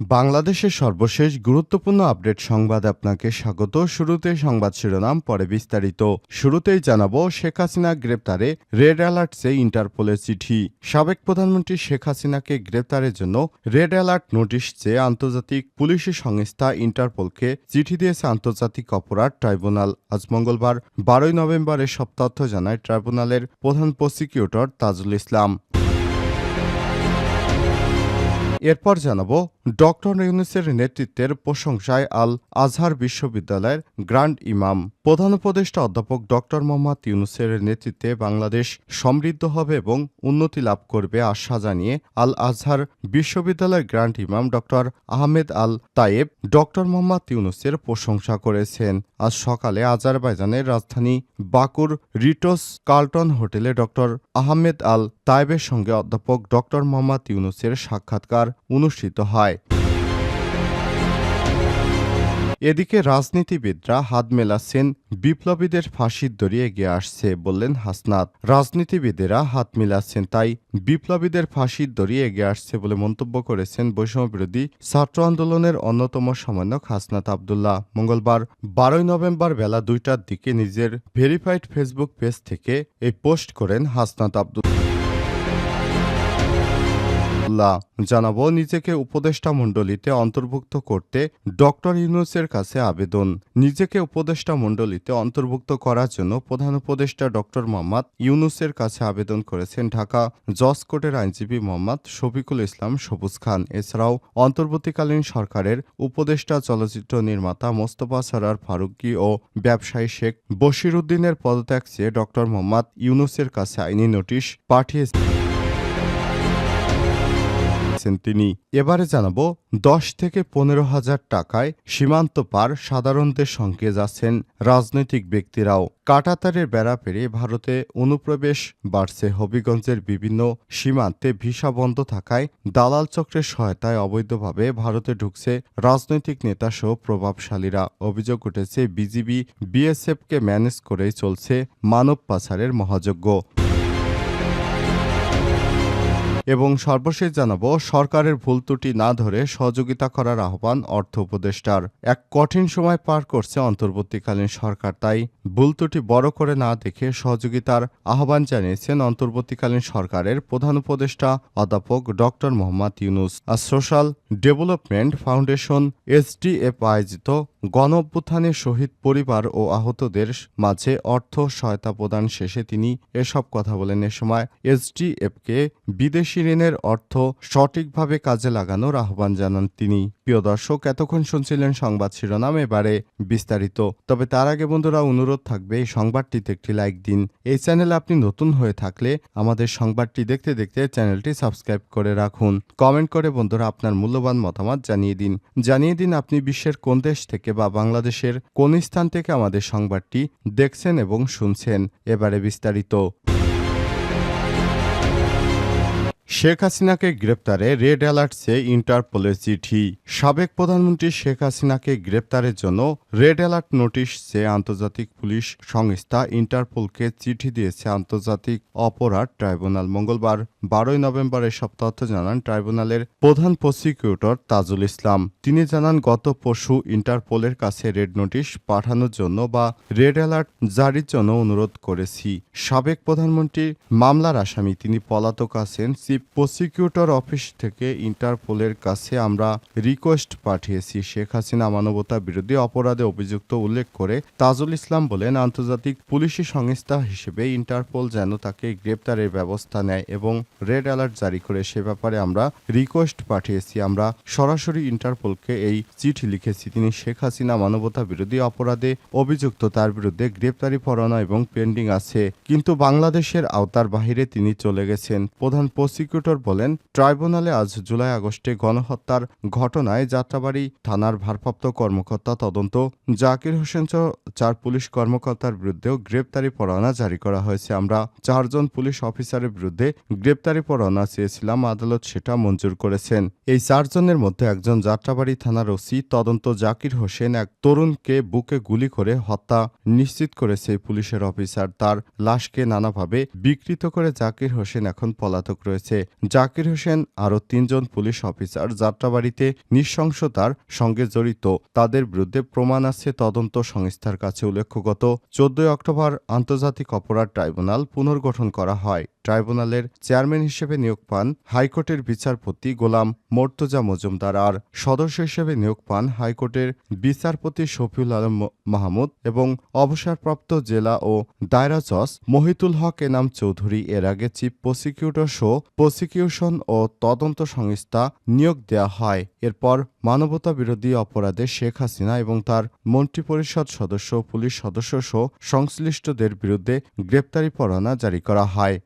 বাংলাদেশের সর্বশেষ গুরুত্বপূর্ণ আপডেট সংবাদ আপনাকে স্বাগত। শুরুতে সংবাদ শিরোনাম, পরে বিস্তারিত। শুরুতেই জানাব, শেখ হাসিনা গ্রেপ্তারে, রেড অ্যালার্টসে ইন্টারপোলের চিঠি। সাবেক প্রধানমন্ত্রী শেখ হাসিনাকে গ্রেপ্তারের জন্য রেড অ্যালার্ট নোটিশ চেয়ে আন্তর্জাতিক পুলিশি সংস্থা ইন্টারপোলকে চিঠি দিয়েছে আন্তর্জাতিক অপরাধ ট্রাইব্যুনাল। আজ মঙ্গলবার, বারোই নভেম্বর এসব তথ্য জানায় ট্রাইব্যুনালের প্রধান প্রসিকিউটর তাজুল ইসলাম। এরপর জানাব ডক্টর ইউনুসের নেতৃত্বের প্রশংসায় আল আজহার বিশ্ববিদ্যালয়ের গ্র্যান্ড ইমাম, প্রধান উপদেষ্টা অধ্যাপক ডক্টর মোহাম্মদ ইউনুসের নেতৃত্বে বাংলাদেশ সমৃদ্ধ হবে এবং উন্নতি লাভ করবে আশা জানিয়ে আল আজহার বিশ্ববিদ্যালয়ের গ্র্যান্ড ইমাম doctor Ahmed al Tayeb doctor Mohammad ইউনুসের প্রশংসা করেছেন। আজ সকালে আজারবাইজানের রাজধানী বাকুর Ritz Carlton hotel doctor Ahmed al তায়েবের সঙ্গে অধ্যাপক ডক্টর মোহাম্মদ ইউনুসের সাক্ষাৎকার অনুষ্ঠিত হয়। এদিকে রাজনীতিবিদরা হাত মেলাচ্ছেন, বিপ্লবীদের ফাঁসির দড়ি এগিয়ে আসছে বললেন হাসনাত। রাজনীতিবিদেরা হাত মেলাচ্ছেন, তাই বিপ্লবীদের ফাঁসির দড়ি এগিয়ে আসছে বলে মন্তব্য করেছেন বৈষম্যবিরোধী ছাত্র আন্দোলনের অন্যতম সমন্বয়ক হাসনাত আবদুল্লাহ। মঙ্গলবার, বারোই নভেম্বর বেলা দুইটার দিকে নিজের ভেরিফাইড ফেসবুক পেজ থেকে এই পোস্ট করেন হাসনাত আবদুল্লাহ। আল্লাহ জানাব, নিজেকে উপদেষ্টা মণ্ডলীতে অন্তর্ভুক্ত করতে ডক্টর ইউনুসের কাছে আবেদন। নিজেকে উপদেষ্টা মণ্ডলীতে অন্তর্ভুক্ত করার জন্য প্রধান উপদেষ্টা ডক্টর মোহাম্মদ ইউনুসের কাছে আবেদন করেছেন ঢাকা জজ আইনজীবী মোহাম্মদ শফিকুল ইসলাম সবুজ খান। এছাড়াও অন্তর্বর্তীকালীন সরকারের উপদেষ্টা চলচ্চিত্র নির্মাতা মোস্তফা সরার ফারুকি ও ব্যবসায়ী শেখ বশির উদ্দিনের পদত্যাগ চেয়ে ডক্টর মোহাম্মদ ইউনুসের কাছে আইনি নোটিশ পাঠিয়েছে। করেছেন তিনি। এবারে জানাব, দশ থেকে পনেরো হাজার টাকায় সীমান্ত পার সাধারণদের সঙ্গে যাচ্ছেন রাজনৈতিক ব্যক্তিরাও। কাটাতারের বেড়া পেরিয়ে ভারতে অনুপ্রবেশ বাড়ছে হবিগঞ্জের বিভিন্ন সীমান্তে ভিসা বন্ধ থাকায় দালাল চক্রের সহায়তায় অবৈধভাবে ভারতে ঢুকছে রাজনৈতিক নেতাসহ প্রভাবশালীরা। অভিযোগ উঠেছে, বিজিবি বিএসএফকে ম্যানেজ করেই চলছে মানব পাচারের মহাযজ্ঞ। এবং সর্বশেষ জানাব, সরকারের ভুল ত্রুটি না ধরে সহযোগিতা করার আহ্বান অর্থ উপদেষ্টার। এক কঠিন সময় পার করছে অন্তর্বর্তীকালীন সরকার, তাই ভুল ত্রুটি বড় করে না দেখে সহযোগিতার আহ্বান জানিয়েছেন অন্তর্বর্তীকালীন সরকারের প্রধান উপদেষ্টা অধ্যাপক ডক্টর মোহাম্মদ ইউনুস। আর সোশ্যাল ডেভেলপমেন্ট ফাউন্ডেশন এসডিএফ আয়োজিত গণঅভ্যুত্থানে শহীদ পরিবার ও আহতদের মাঝে অর্থ সহায়তা প্রদান শেষে তিনি এসব কথা বলেন। এ সময় এসডিএফকে বিদেশি ঋণের অর্থ সঠিকভাবে কাজে লাগানোর আহ্বান জানান তিনি। প্রিয় দর্শক, এতক্ষণ শুনছিলেন সংবাদ শিরোনাম, এবারে বিস্তারিত। তবে তার আগে বন্ধুরা, অনুরোধ থাকবে এই সংবাদটিতে একটি লাইক দিন। এই চ্যানেলে আপনি নতুন হয়ে থাকলে আমাদের সংবাদটি দেখতে দেখতে চ্যানেলটি সাবস্ক্রাইব করে রাখুন। কমেন্ট করে বন্ধুরা, আপনার মূল্যবান মতামত জানিয়ে দিন। জানিয়ে দিন আপনি বিশ্বের কোন দেশ থেকে বা বাংলাদেশের কোন স্থান থেকে আমাদের সংবাদটি দেখছেন এবং শুনছেন। এবারে বিস্তারিত। শেখ হাসিনাকে গ্রেপ্তারে রেড অ্যালার্টসে ইন্টারপোলের চিঠি। সাবেক প্রধানমন্ত্রী শেখ হাসিনাকে গ্রেপ্তারের জন্য রেড অ্যালার্ট নোটিশ চেয়ে আন্তর্জাতিক পুলিশ সংস্থা ইন্টারপোলকে চিঠি দিয়েছে আন্তর্জাতিক অপরাধ ট্রাইব্যুনাল। মঙ্গলবার বারোই নভেম্বর এসব তথ্য জানান ট্রাইব্যুনালের প্রধান প্রসিকিউটর তাজুল ইসলাম। তিনি জানান, গত পশু ইন্টারপোলের কাছে রেড নোটিশ পাঠানোর জন্য বা রেড অ্যালার্ট জারির জন্য অনুরোধ করেছি। সাবেক প্রধানমন্ত্রীর মামলার আসামি, তিনি পলাতক আছেন। চিফ প্রসিকিউটর অফিস থেকে ইন্টারপোলের কাছে আমরা রিকোয়েস্ট পাঠিয়েছি। শেখ হাসিনা মানবতা বিরোধী অপরাধে অভিযুক্ত উল্লেখ করে তাজুল ইসলাম বলেন, আন্তর্জাতিক পুলিশি সংস্থা হিসেবে ইন্টারপোল যেন তাকে গ্রেপ্তারের ব্যবস্থা নেয় এবং রেড অ্যালার্ট জারি করে সে ব্যাপারে আমরা রিকোয়েস্ট পাঠিয়েছি। আমরা সরাসরি ইন্টারপোলকে এই চিঠি লিখেছি। তিনি শেখ হাসিনা মানবতা বিরোধী অপরাধে অভিযুক্ত, তার বিরুদ্ধে গ্রেপ্তারি পরোয়ানা এবং পেন্ডিং আছে। কিন্তু বাংলাদেশের আওতার বাহিরে তিনি চলে গেছেন। প্রধান প্রসিকিউটর বলেন, ট্রাইব্যুনালে আজ জুলাই আগস্টে গণহত্যার ঘটনায় যাত্রাবাড়ি থানার ভারপ্রাপ্ত কর্মকর্তা তদন্ত, জাকির হোসেন চার পুলিশ কর্মকর্তার বিরুদ্ধেও গ্রেপ্তারি পরোয়ানা জারি করা হয়েছে। আমরা চারজন পুলিশ অফিসারের বিরুদ্ধে গ্রেপ্তারি গ্রেপ্তারি পরোয়ানা চেয়েছিলাম আদালত সেটা মঞ্জুর করেছেন। এই চারজনের মধ্যে একজন যাত্রাবাড়ি থানার ওসি, তদন্ত জাকির হোসেন, এক তরুণকে বুকে গুলি করে হত্যা নিশ্চিত করেছে পুলিশের অফিসার। তার লাশকে নানাভাবে বিকৃত করে জাকির হোসেন এখন পলাতক রয়েছে। জাকির হোসেন আরও তিনজন পুলিশ অফিসার যাত্রাবাড়িতে নৃশংসতার সঙ্গে জড়িত। তাদের বিরুদ্ধে প্রমাণ আছে তদন্ত সংস্থার কাছে উল্লেখ্য চোদ্দই অক্টোবর আন্তর্জাতিক অপরাধ ট্রাইব্যুনাল পুনর্গঠন করা হয়। ট্রাইব্যুনালের চেয়ারম্যান হিসেবে নিয়োগ পান হাইকোর্টের বিচারপতি গোলাম মোর্তজা মজুমদার আর সদস্য হিসেবে নিয়োগ পান হাইকোর্টের বিচারপতি শফিউল আলম মাহমুদ এবং অবসরপ্রাপ্ত জেলা ও দায়রা জজ মহিতুল হক এনাম চৌধুরী। এর আগে চিফ প্রসিকিউটর সহ প্রসিকিউশন ও তদন্ত সংস্থা নিয়োগ দেওয়া হয়। এরপর মানবতা বিরোধী অপরাধে শেখ হাসিনা এবং তার মন্ত্রিপরিষদ সদস্য পুলিশ সদস্য সহ সংশ্লিষ্টদের বিরুদ্ধে গ্রেপ্তারি পরোয়ানা জারি করা হয়।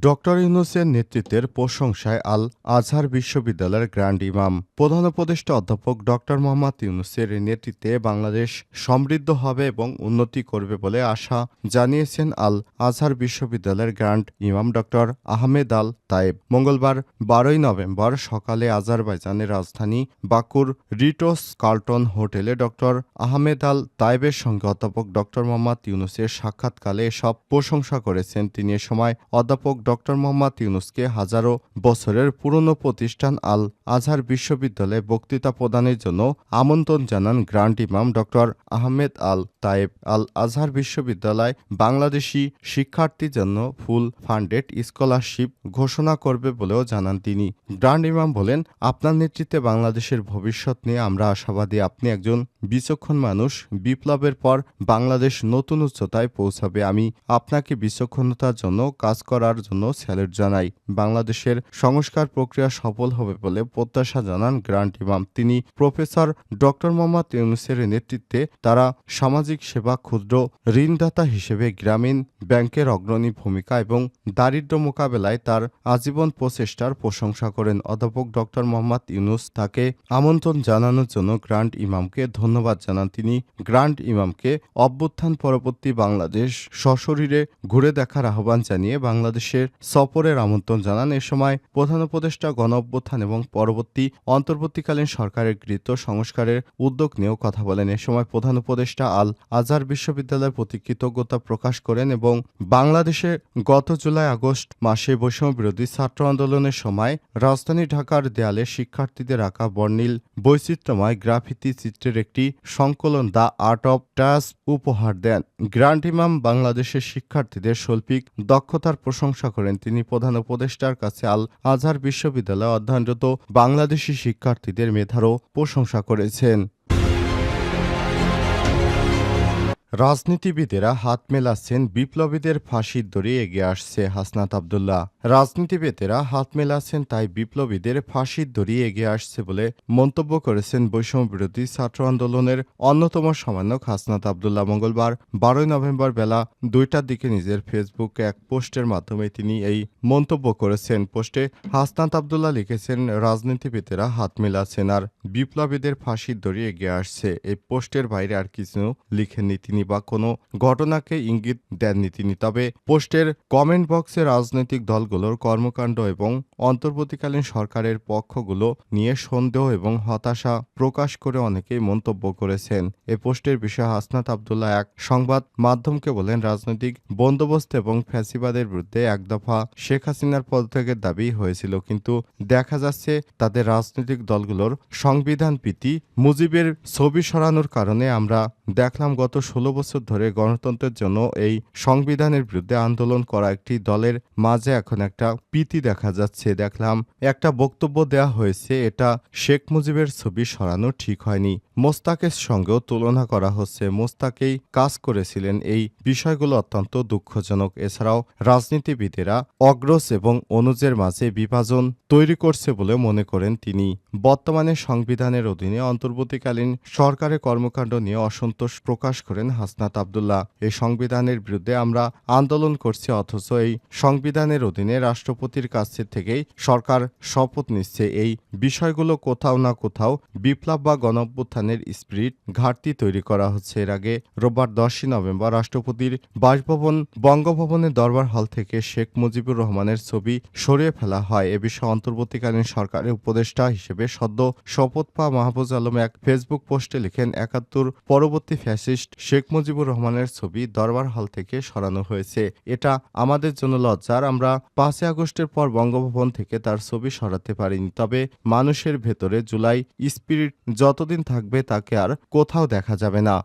ডক্টর ইউনুসের নেতৃত্বের প্রশংসায় আল আজহার বিশ্ববিদ্যালয়ের গ্র্যান্ড ইমাম। প্রধান উপদেষ্টা অধ্যাপক ডক্টর মোহাম্মদ ইউনুসের নেতৃত্বে বাংলাদেশ সমৃদ্ধ হবে এবং উন্নতি করবে বলে আশা জানিয়েছেন আল আজহার বিশ্ববিদ্যালয়ের গ্র্যান্ড ইমাম ডক্টর আহমেদ আল তায়েব। মঙ্গলবার বারোই নভেম্বর সকালে আজারবাইজানের রাজধানী বাকুর Ritz Carlton hotel doctor Ahmed al তায়েবের সঙ্গে অধ্যাপক ডক্টর মোহাম্মদ ইউনুসের সাক্ষাৎকালে এসব প্রশংসা করেছেন। তিনি এ সময় অধ্যাপক ডক্টর মোহাম্মদ ইউনুসকে হাজারো বছরের পুরনো প্রতিষ্ঠান আল আজহার বিশ্ববিদ্যালয়ে বক্তৃতা প্রদানের জন্য আমন্ত্রণ জানান grand imam doctor Ahmed al Tayeb. Al Azhar বিশ্ববিদ্যালয় বাংলাদেশি শিক্ষার্থীর জন্য ফুল ফান্ডেড স্কলারশিপ ঘোষণা করবে বলেও জানান তিনি। গ্রান্ড ইমাম বলেন, আপনার নেতৃত্বে বাংলাদেশের ভবিষ্যৎ নিয়ে আমরা আশাবাদী। আপনি একজন বিচক্ষণ মানুষ। বিপ্লবের পর বাংলাদেশ নতুন উচ্চতায় পৌঁছাবে। আমি আপনাকে বিচক্ষণতার জন্য কাজ করার জন্য স্যালুট জানাই, বাংলাদেশের সংস্কার প্রক্রিয়া সফল হবে বলে প্রত্যাশা জানান গ্রান্ট ইমাম। তিনি প্রফেসর ডক্টর মোহাম্মদ ইউনুসের নেতৃত্বে তারা সামাজিক সেবা ক্ষুদ্র ঋণদাতা হিসেবে গ্রামীণ ব্যাংকের অগ্রণী ভূমিকা এবং দারিদ্র্য মোকাবেলায় তার আজীবন প্রচেষ্টার প্রশংসা করেন। অধ্যাপক ডক্টর মোহাম্মদ ইউনুস তাকে আমন্ত্রণ জানানোর জন্য গ্রান্ট ইমামকে ধন্যবাদ জানান। তিনি গ্রান্ট ইমামকে অভ্যুত্থান পরবর্তী বাংলাদেশ সশরীরে ঘুরে দেখার আহ্বান জানিয়ে বাংলাদেশের সফরের আমন্ত্রণ জানান এ সময় প্রধান উপদেষ্টা গণ অভ্যুত্থান এবং পরবর্তী অন্তর্বর্তীকালীন সরকারের গৃহীত সংস্কারের উদ্যোগ নিয়েও কথা বলেন। এ সময় প্রধান উপদেষ্টা আল আজহার বিশ্ববিদ্যালয়ের প্রতি কৃতজ্ঞতা প্রকাশ করেন এবং বাংলাদেশে গত জুলাই আগস্ট মাসে বৈষম্য বিরোধী ছাত্র আন্দোলনের সময় রাজধানী ঢাকার দেয়ালে শিক্ষার্থীদের আঁকা বর্ণিল বৈচিত্র্যময় গ্রাফিতি চিত্রের একটি সংকলন দ্য আর্ট অফ টাস উপহার দেন। গ্র্যান্ড ইমাম বাংলাদেশের শিক্ষার্থীদের শৈল্পিক দক্ষতার প্রশংসা করেন তিনি প্রধান উপদেষ্টার কাছে আল আজহার বিশ্ববিদ্যালয়ে অধ্যয়নরত বাংলাদেশি শিক্ষার্থীদের মেধারও প্রশংসা করেছেন। রাজনীতিবিদেরা হাত মেলাচ্ছেন বিপ্লবীদের ফাঁসির দড়ি এগিয়ে আসছে হাসনাত আবদুল্লাহ। রাজনীতিবিদেরা হাত মেলাচ্ছেন তাই বিপ্লবীদের ফাঁসির দড়ি এগিয়ে আসছে বলে মন্তব্য করেছেন বৈষম্য বিরোধী ছাত্র আন্দোলনের অন্যতম সমন্বয়ক হাসনাত আবদুল্লাহ। মঙ্গলবার, বারোই নভেম্বর বেলা দুইটার দিকে নিজের ফেসবুক এক পোস্টের মাধ্যমে তিনি এই মন্তব্য করেছেন। পোস্টে হাসনাত আবদুল্লাহ লিখেছেন, রাজনীতিবিদেরা হাত মেলাচ্ছেন আর বিপ্লবীদের ফাঁসির দড়ি এগিয়ে আসছে। এই পোস্টের বাইরে আর কিছু লিখেননি তিনি। বা কোনো ঘটনাকে ইঙ্গিত দেননি তিনি। তবে পোস্টের কমেন্ট বক্সে রাজনৈতিক দলগুলোর কর্মকাণ্ড এবং অন্তর্বর্তীকালীন সরকারের পক্ষগুলো নিয়ে সন্দেহ এবং হতাশা প্রকাশ করে অনেকেই মন্তব্য করেছেন। এ পোস্টের বিষয়ে হাসনাত আবদুল্লাহ এক সংবাদ মাধ্যমকে বলেন, রাজনৈতিক বন্দোবস্ত এবং ফ্যাসিবাদের বিরুদ্ধে এক দফা শেখ হাসিনার পদত্যাগের দাবি হয়েছিল, কিন্তু দেখা যাচ্ছে তাদের রাজনৈতিক দলগুলোর সংবিধান প্রীতি মুজিবের ছবি সরানোর কারণে আমরা দেখলাম গত ষোলো বছর ধরে গণতন্ত্রের জন্য এই সংবিধানের বিরুদ্ধে আন্দোলন করা একটি দলের মাঝে এখন একটা প্রীতি দেখা যাচ্ছে। দেখলাম একটা বক্তব্য দেয়া হয়েছে, এটা শেখ মুজিবের ছবি সরানো ঠিক হয়নি। মোস্তাকের সঙ্গেও তুলনা করা হচ্ছে। মোস্তাকেই কাজ করেছিলেন এই বিষয়গুলো অত্যন্ত দুঃখজনক। এছাড়াও রাজনীতিবিদেরা অগ্রস এবং অনুজের মাঝে বিভাজন তৈরি করছে বলে মনে করেন তিনি। বর্তমানে সংবিধানের অধীনে অন্তর্বর্তীকালীন সরকারের কর্মকাণ্ড নিয়ে অসন্তোষ প্রকাশ করেন হাসনাত আবদুল্লাহ। এই সংবিধানের বিরুদ্ধে আমরা আন্দোলন করছি অথচ এই সংবিধানের অধীনে রাষ্ট্রপতির কাছ থেকেই সরকার শপথ নিচ্ছে। এই বিষয়গুলো কোথাও না কোথাও বিপ্লব বা গণঅভ্যুত্থানের স্পিরিট ঘাটতি তৈরি করা হচ্ছে। এর আগে রোববার দশই নভেম্বর রাষ্ট্রপতির বাসভবন বঙ্গভবনের দরবার হল থেকে শেখ মুজিবুর রহমানের ছবি সরিয়ে ফেলা হয়। এ বিষয়ে অন্তর্বর্তীকালীন সরকারের উপদেষ্টা হিসেবে সদ্য শপথ পা মাহফুজ আলম এক ফেসবুক পোস্টে লিখেন, একাত্তর পরবর্তী ফ্যাসিস্ট শেখ মুজিবুর রহমানের ছবি দরবার হল থেকে সরানো হয়েছে। এটা আমাদের জন্য লজ্জার। আমরা পাঁচই আগস্টের পর বঙ্গভবন থেকে তার ছবি সরাতে পারিনি। তবে মানুষের ভেতরে জুলাই স্পিরিট যতদিন থাকবে তাকে আর কোথাও দেখা যাবে না।